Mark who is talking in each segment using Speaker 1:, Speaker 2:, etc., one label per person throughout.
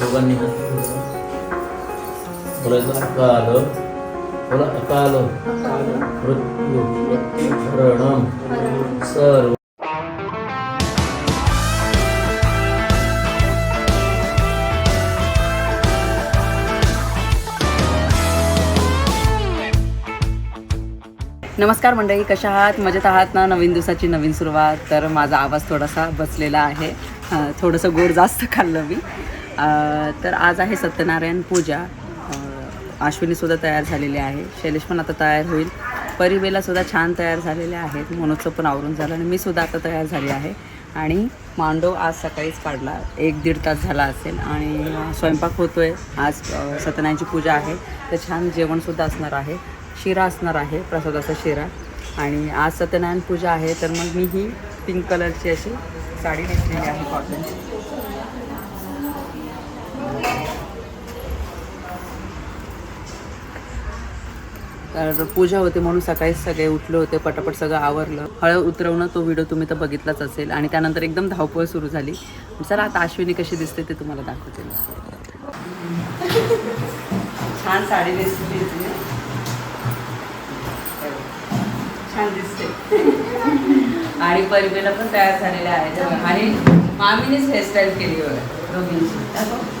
Speaker 1: दोघांनी हात बोलायचं अकाल. बोला अकाल. मृत्यू. मरणम. सर्व.
Speaker 2: नमस्कार मंडळी कशा आहात? मजेत आहात ना? नवीन दिवसाची नवीन सुरुवात. तर माझा आवाज थोडासा बसलेला आहे. थोडंसं गोड जास्त खाल्लं मी. तर आज आहे सत्यनारायण पूजा. अश्विनीसुद्धा तयार झालेली आहे. शैलेश पण आता तयार होईल. परिवेलासुद्धा छान तयार झालेले आहेत. मनोत्सव पण आवरून झाला आणि मी सुद्धा आता तयार झाली आहे. आणि मांडव आज सकाळीच काढला. एक दीड तास झाला असेल आणि स्वयंपाक होतो आहे आज सत्यनारायणची पूजा आहे. तर छान जेवणसुद्धा असणार आहे. शिरा असणार आहे. प्रसादाचा शिरा. आणि आज सत्यनारायण पूजा आहे. तर मग मी ही पिंक कलरची अशी साडी नेसलेली आहे कॉटनची तर पूजा होते म्हणून सकाळीच सगळे उठले होते पटापट सगळं आवरलं. हळद उतरवणं तो व्हिडिओ तुम्ही तर बघितलाच असेल. आणि त्यानंतर एकदम धावपळ सुरू झाली. चला आता अश्विनी कशी दिसते ते तुम्हाला दाखवते. छान साडी नेसली छान दिसते. आणि परिवेला पण तयार झालेल्या आहेत आणि मामीनेच हेअरस्टाईल केली बघा दोघींची.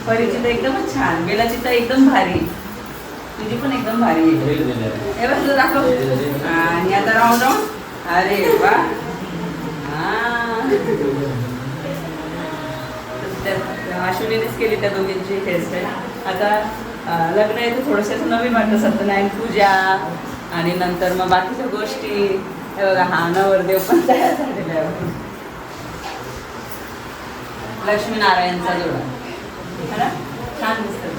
Speaker 2: तर एकदमच छान. बेलाची तर एकदम भारी. तुझी पण एकदम भारी आहे. हे बघ दाखव. आणि आता राऊंड राऊंड अरे वा. हा. अश्विनीनेच केली त्या दोघींची हेअरस्टाईल आता लग्न आहे तर थोडंसं नवीन वाटतं सत्यनारायण पूजा आणि नंतर मग बाकीच्या गोष्टी. हे बघा हा नवरदेव पण तयार झालेला आहे. लक्ष्मीनारायणचा जोडा. है ना? छान दिसतं.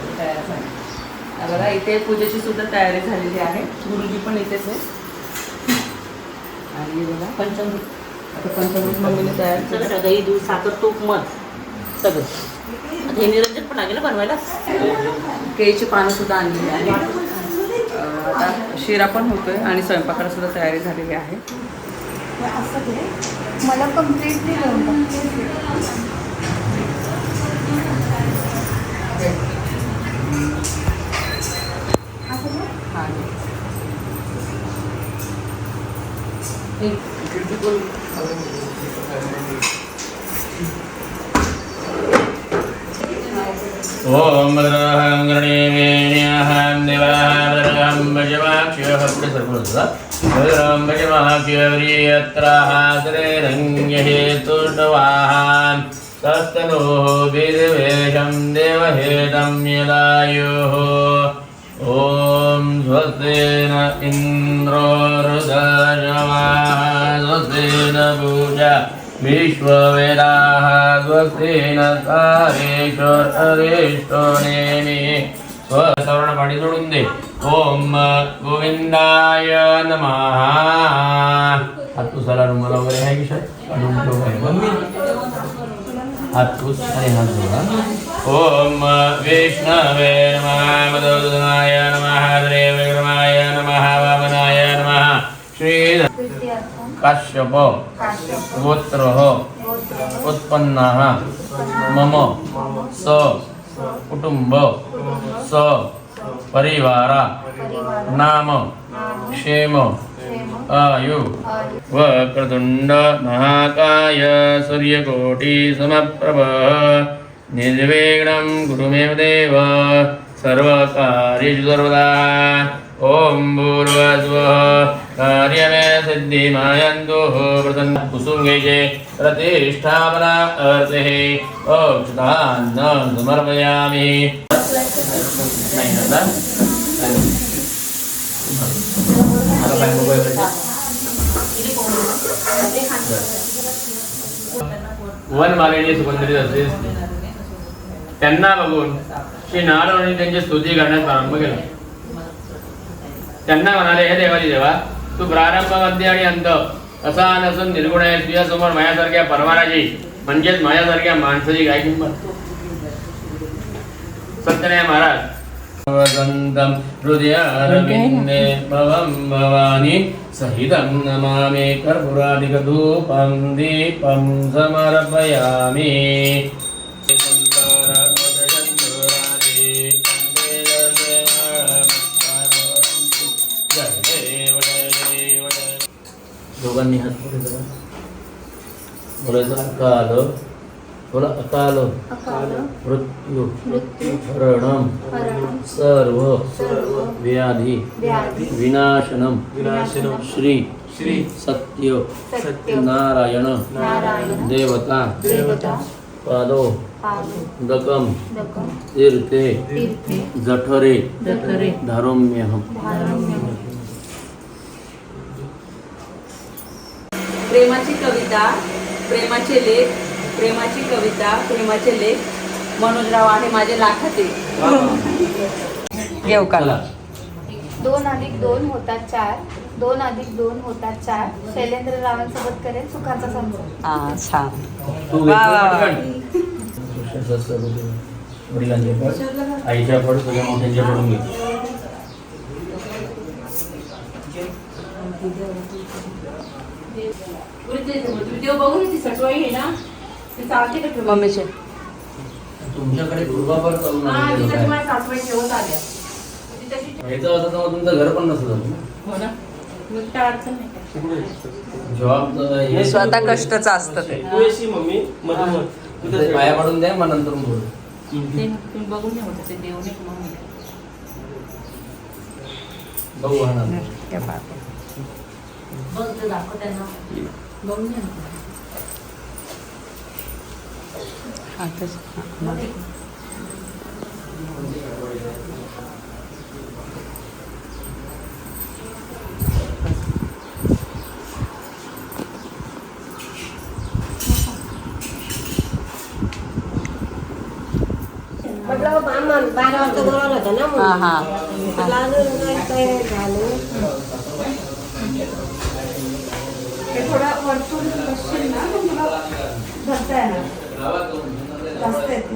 Speaker 2: बघा इथे पूजेची सुद्धा तयारी झालेली आहे. गुरुजी पण इथेच आहे आणि हे बघा पंचामृत आता पंचामृत मम्मीने तयार केलं
Speaker 3: सगळं दही दूध साखर तूप मध सगळं. हे निरंजन पण लागेल ना बनवायला?
Speaker 2: केळीची पानं सुद्धा आणलेली आहे आता शिरा पण होतोय आणि स्वयंपाकाला सुद्धा तयारी झालेली आहे.
Speaker 4: मला कम्प्लिटली
Speaker 1: ஓம் மதுராகம் கரணீமேணியாகம் திவாகம் பஜமாக்ஷயோஹப்தி சர்வதா மதுரம் பஜமாக்ஷியவரியத்ராஹாசுரேரங்கஹேத்துர்ணவாஹான் சஸ்தனோஹோ வீரவேஷம் தேவஹேதம் யதாயோஹோ ஓம் स्वस्तेन इन्द्रो रुदजमाः स्वस्तेन पूजा विश्ववेदाः स्वस्तेन तारेश्वरेष्ठो नेमि स्वसवर्णपाणी सोडून दे ओम गोविंदाय नमः हात पुसायला रुमाला वगैरे आहे की शाळेत? काढून ठेव आहे. ओम विष्णवे नमः मदोदनाय नमः देवविक्रमाय नमः वामनाय नमः श्री
Speaker 4: द्वितीयार्थं
Speaker 1: गोत्रः उत्पन्नः मम स कुटुंब स परिवार नाम क्षेम आयु वक्रतुण्ड महाकाय सूर्यकोटि निर्विघ्नं गुरु देव सर्वकार्येषु सर्वदा। ॐ भूर्वस्वः कार्यमे सिद्धिमायन्तु प्रसन्न कुसुङ्गेजे प्रतिष्ठापना अर्थे। औषधान्न समर्पयामि। वन मालिनी सुगंधित असेल. त्यांना बघून श्री नारायण त्यांची स्तुती करण्यास प्रारंभ केला. त्यांना म्हणाले हे देवाची देवा तू प्रारंभ मध्य आणि अंत. असा नसून निर्गुण आहे तुझ्यासमोर माझ्यासारख्या परमाराची म्हणजेच माझ्यासारख्या माणसाची काय किंमत सत्यनाय महाराज वसन्तं हृदयारविन्दे भवं भवानि सहितं नमामि कर्पुरादिकधूपं दीपं समर्पयामि। दोघांनी हात पुढे करा बोलायचं अकाल बोला अकाल. मृत्यू मरणम. सर्व.
Speaker 4: सर्व.
Speaker 1: व्याधी.
Speaker 4: व्याधी.
Speaker 1: विनाशनम.
Speaker 4: विनाशनम.
Speaker 1: श्री.
Speaker 5: श्री.
Speaker 1: सत्य.
Speaker 4: सत्य.
Speaker 1: नारायण. देवता.
Speaker 4: देवता.
Speaker 1: पादो. दकम. तीर्थे. जठरे. धारोम्यहम.
Speaker 2: प्रेमाची कविता प्रेमाचे लेख प्रेमाची कविता प्रेमाचे लेख. मनोजराव आहे माझे लाखाचे. घेऊ का?
Speaker 4: दोन अधिक दोन होतात चार. दोन अधिक दोन होतात चार. शैलेंद्र रावांसोबत करेल सुखाचा संसार
Speaker 2: हा छान.
Speaker 1: तू
Speaker 2: वा, वा, वा.
Speaker 1: पटकन. वडिलांचे पड आईच्या पड तुझ्या मोठ्यांच्या पडून घे
Speaker 3: व्हिडिओ बघून ती सटवाई आहे ना ती चालते का ठेवून?
Speaker 2: मम्मीचे
Speaker 1: तुमच्याकडे पूर्वापार
Speaker 3: हा? तुम्हाला ठेवत आल्या. ती तशी
Speaker 1: असं तर मग तुमचं घर पण नसलं.
Speaker 3: हो ना? मग काय अडचण नाही काय.
Speaker 1: जॉब हे
Speaker 2: स्वतः कष्टच असतं ते.
Speaker 5: मम्मी मध्ये मग तू
Speaker 1: ते
Speaker 5: त्या
Speaker 1: पाया पडून द्या मग नंतर बोलू.
Speaker 3: ते तुम्ही बघून घ्या म्हटलं ते देऊ नये म्हणून
Speaker 1: बघू हा नंतर.
Speaker 2: हे.
Speaker 3: बघ ते दाखव त्यांना बघून घ्या ना.
Speaker 2: हा, तेच. हा,
Speaker 3: बघ एक.
Speaker 6: म्हटलं बारा बारा वाजता बोलावलं होतं ना
Speaker 2: हा
Speaker 6: म्हणून
Speaker 2: हा
Speaker 4: वरतून बसशील ना तर तुला धरता येणार. जास्त येते.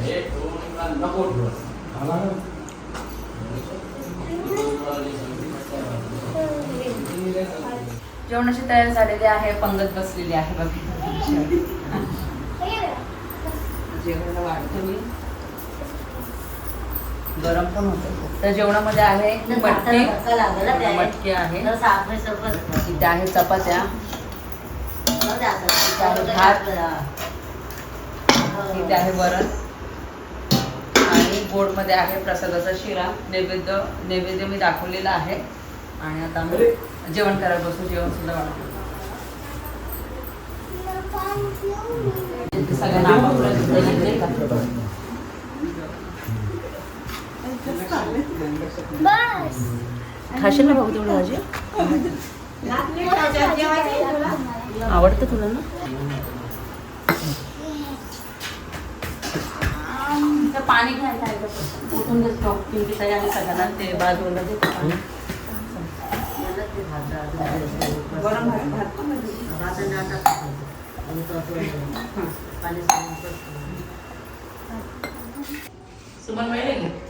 Speaker 1: हे नको
Speaker 2: जेवणाची तयारी झालेली आहे पंगत बसलेली आहे बघा. जेवणाला वाढतो मी. गरम पण होतं. तर जेवणामध्ये आहे मटकी. मटकी आहे. इथे आहे चपात्या. इथे आहे वरण. आणि गोडमध्ये आहे प्रसादाचा शिरा. नैवेद्य नैवेद्य मी दाखवलेला आहे. आणि आता आम्ही जेवण करायला बसू. जेवण सुद्धा वाढतो सगळ्यांना खाशील ना भाऊ तेवढी भाजी आवडतं तुला ना तर पाणी घ्यायला आहे का? उठून देत भाऊ. पिंकी ताई आणि सगळ्यांना ते बाजूला देतो पाणी. गरम भात भात पण नाही. सुमन माहिती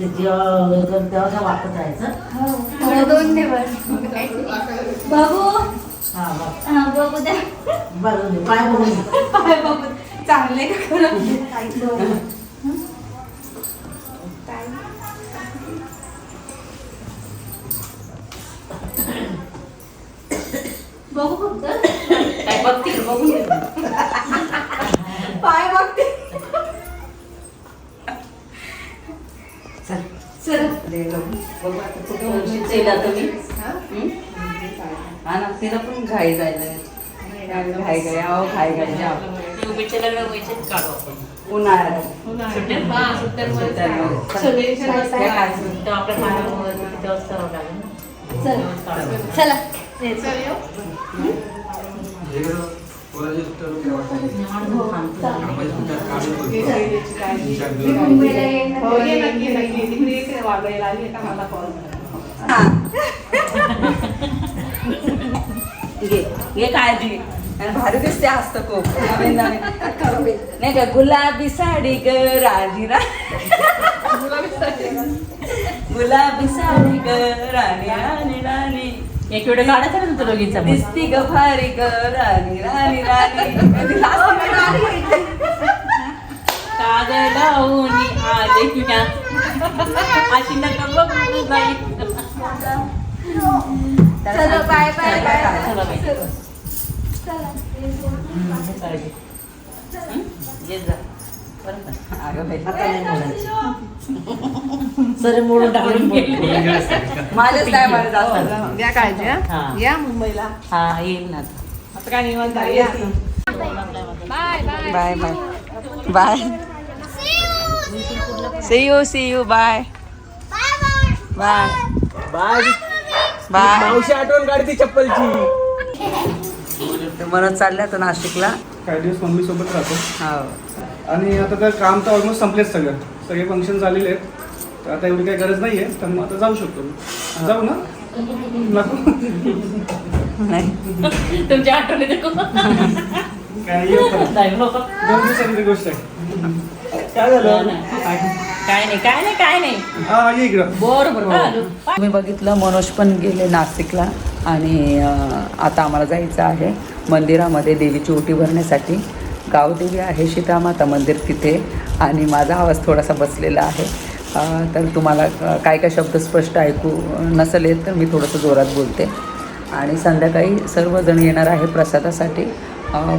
Speaker 6: किती जेव्हा तेव्हा वाटत राहायचं
Speaker 4: हो, दोन दिवस ते.
Speaker 6: हा बघ
Speaker 4: हा, बघू द्या
Speaker 6: बघून दे, पाय बघून दे.
Speaker 4: पाय बाबू चांगले? बघू फक्त
Speaker 3: काय बघते का? बघून घे.
Speaker 4: पाय बघते
Speaker 3: चल.
Speaker 4: चल
Speaker 3: बघू आता कुठं मी
Speaker 4: हा?
Speaker 2: ना तिला पण घाई जायला घाई घाई अहो घाई घाई जाऊ.
Speaker 3: उभेच्या लग्न व्हायचे काढू आपण
Speaker 2: उन्हाळ्यात
Speaker 3: सुट्ट्यांमध्ये? तेव्हा आपल्या तेव्हाच करावं लागेल ना.
Speaker 4: चला. येईन
Speaker 2: घे काळजी भारी दिसते हस्त खूप नवीन नवीन नाही का गुलाबी साडी ग राणी रा गुलाबी साडी ग राणी राणी राणी.
Speaker 3: एक व्हिडिओ काढायचा ना तुमच्या दोघींचा मग.
Speaker 2: दिसती ग भारी ग राणी राणी राणी कधी लाजते का?
Speaker 3: कागद लावून आले किण्या अशी नका बघू बाई
Speaker 4: चलो बाय बाय बाय
Speaker 3: चला बाई
Speaker 4: चला
Speaker 3: काळजी हं? येत जा बरं का?
Speaker 2: अगं बाई,
Speaker 3: सर मोडून टाकून गेले.
Speaker 2: माझ्याच काय जास्त
Speaker 7: द्या काळजी हा? या मुंबईला.
Speaker 3: हा येईल ना आता.
Speaker 7: काय निवांत आहे, या.
Speaker 2: Bye bye. Bye see you see you bye bye
Speaker 5: bye.
Speaker 2: Bye.
Speaker 5: मावशी आठवण काढते चप्पलची.
Speaker 2: म्हणत चालल्या तर नाशिकला.
Speaker 8: काही दिवस मम्मी सोबत राहतो.
Speaker 2: हो.
Speaker 8: आणि आता तर काम तर ऑलमोस्ट संपलेच सगळं. सगळे फंक्शन झालेले आहेत. तर आता एवढी काही गरज नाही आहे तर मग आता जाऊ शकतो. मी. जाऊ ना? नको.
Speaker 2: नाही.
Speaker 3: तुमच्या आठवणी देखो
Speaker 8: काय.
Speaker 3: नाही नको.
Speaker 8: दोन दिवसांची ती गोष्ट आहे. काय झालं?
Speaker 3: काय नाही काय नाही काय नाही.
Speaker 8: हा ये इकडं.
Speaker 3: बरोबर का आलो?
Speaker 2: तुम्ही बघितलं मनोज पण गेले नाशिकला आणि अं, आता आम्हाला जायचं आहे मंदिरामध्ये देवीची ओटी भरण्यासाठी. गावदेवी आहे सीतामाता मंदिर तिथे आणि माझा आवाज थोडासा बसलेला आहे. तर तुम्हाला काय काय शब्द स्पष्ट ऐकू नसेल येत तर मी थोडंसं जोरात बोलते. आणि संध्याकाळी सर्वजण येणार आहे प्रसादासाठी.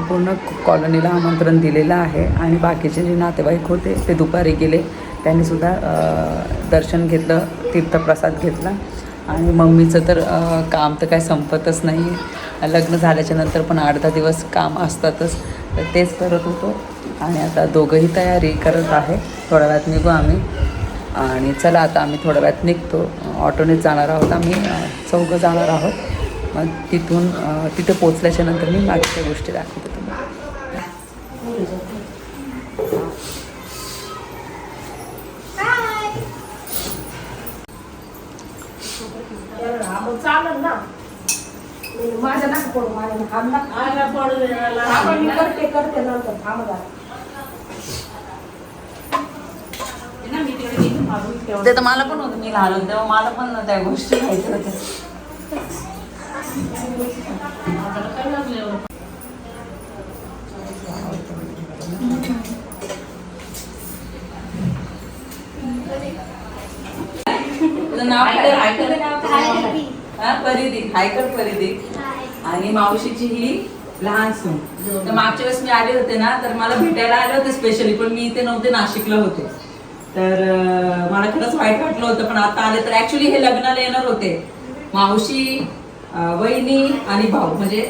Speaker 2: पूर्ण कॉलनीला आमंत्रण दिलेलं आहे. आणि बाकीचे जे नातेवाईक होते ते दुपारी गेले. त्यांनीसुद्धा दर्शन घेतलं तीर्थप्रसाद घेतला. आणि मम्मीचं तर काम तर काय संपतच नाही. लग्न झाल्याच्यानंतर पण आठ दहा दिवस काम असतातच. तर तेच करत होतो. आणि आता दोघंही तयारी करत आहे. थोड्या वेळात निघू आम्ही. आणि चला आता आम्ही थोड्या वेळात निघतो. ऑटोनेच जाणार आहोत आम्ही. चौघं जाणार आहोत. मग तिथून तिथे पोचल्याच्या नंतर मी बाकीच्या गोष्टी दाखवते तुम्हाला.
Speaker 7: चालेल ना माझ्या नका पडू माझ्या नका आम्ही नका- आपण मी करते करते नंतर थांब.
Speaker 3: मी तिकडे गेली मागून तेव्हा.
Speaker 2: ते तर मला पण होतं मी लहान होते तेव्हा मला पण त्या गोष्टी माहिती होत्या.
Speaker 3: आता काय? लागलं एवढं?
Speaker 2: तुझं नाव काय? हायकर हा परिधी आणि मावशीची ही लहान सून. तर मागच्या वेळेस मी आले होते ना तर मला भेटायला आले होते स्पेशली पण मी इथे नव्हते नाशिकला होते. तर मला खरंच वाईट वाटलं होतं पण आता आले तर ऍक्च्युली हे लग्नाला येणार होते. मावशी वहिनी आणि भाऊ म्हणजे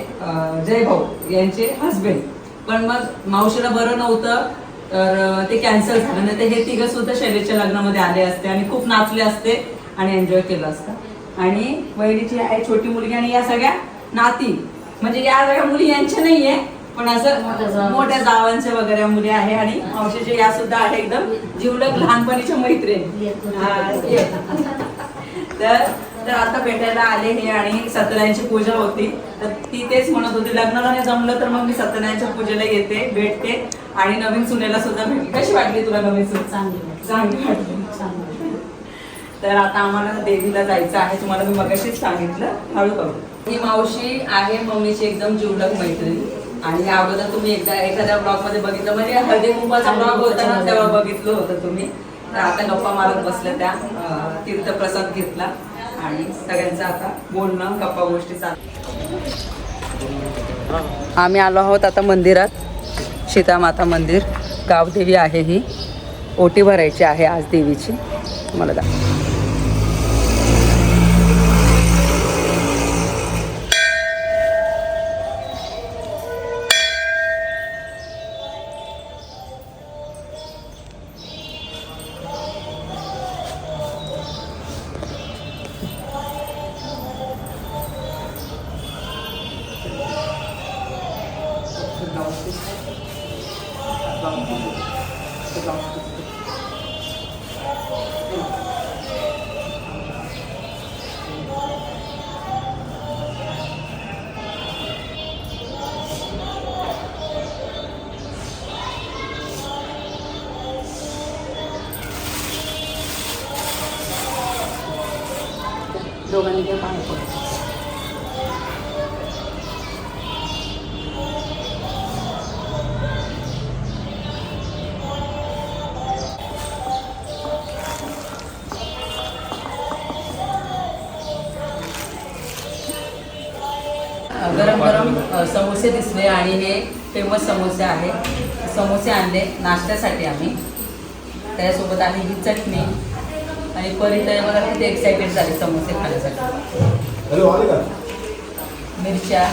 Speaker 2: जय भाऊ यांचे हस्बंड पण मग मावशीला बरं नव्हतं तर ते कॅन्सल झालं. नाही तर हे तिघं सुद्धा शैलेच्या लग्नामध्ये आले असते आणि खूप नाचले असते आणि एन्जॉय केलं असतं. आणि वहिनीची आहे छोटी मुलगी आणि या सगळ्या नाती. म्हणजे या सगळ्या मुली यांच्या नाहीये पण असं मोठ्या जावांच्या वगैरे मुली आहे आणि मावशीचे या सुद्धा आहे एकदम. जिवलग लहानपणीच्या मैत्रीण. हा. तर तर आता भेटायला आले हे आणि सत्यनारायणची पूजा होती. तर ती तेच म्हणत होती लग्नाला नाही जमलं तर मग मी सत्यनारायणच्या पूजेला येते भेटते. आणि नवीन सुनेला सुद्धा भेटते. कशी वाटली तुला नवीन सून?
Speaker 3: चांगली.
Speaker 2: चांगली वाटली.
Speaker 3: चांगलं.
Speaker 2: तर आता आम्हाला देवीला जायचं आहे. तुम्हाला मी मगाशीच सांगितलं. हळू करू. ही मावशी आहे मम्मीची एकदम जिवलग मैत्रीण. आणि अगोदर तुम्ही एकदा एखाद्या ब्लॉगमध्ये बघितलं म्हणजे हळदी कुंभाचा ब्लॉग होता ना तेव्हा बघितलं होतं तुम्ही. तर आता गप्पा मारत बसल्या त्या तीर्थप्रसाद घेतला. आणि सगळ्यांचं आता बोलणं गप्पा गोष्टी चालू. आम्ही आलो आहोत आता मंदिरात. सीतामाता मंदिर. गावदेवी आहे ही. ओटी भरायची आहे आज देवीची. मला दा दोघांनी काय पाणी पडतो गरम गरम समोसे दिसले आणि हे फेमस समोसे आहे समोसे आणले नाश्त्यासाठी आम्ही. त्याच्यासोबत आहे ही चटणी आणि परी तर बघा किती एक्सायटेड झाली समोसे खाण्यासाठी. मिरच्या.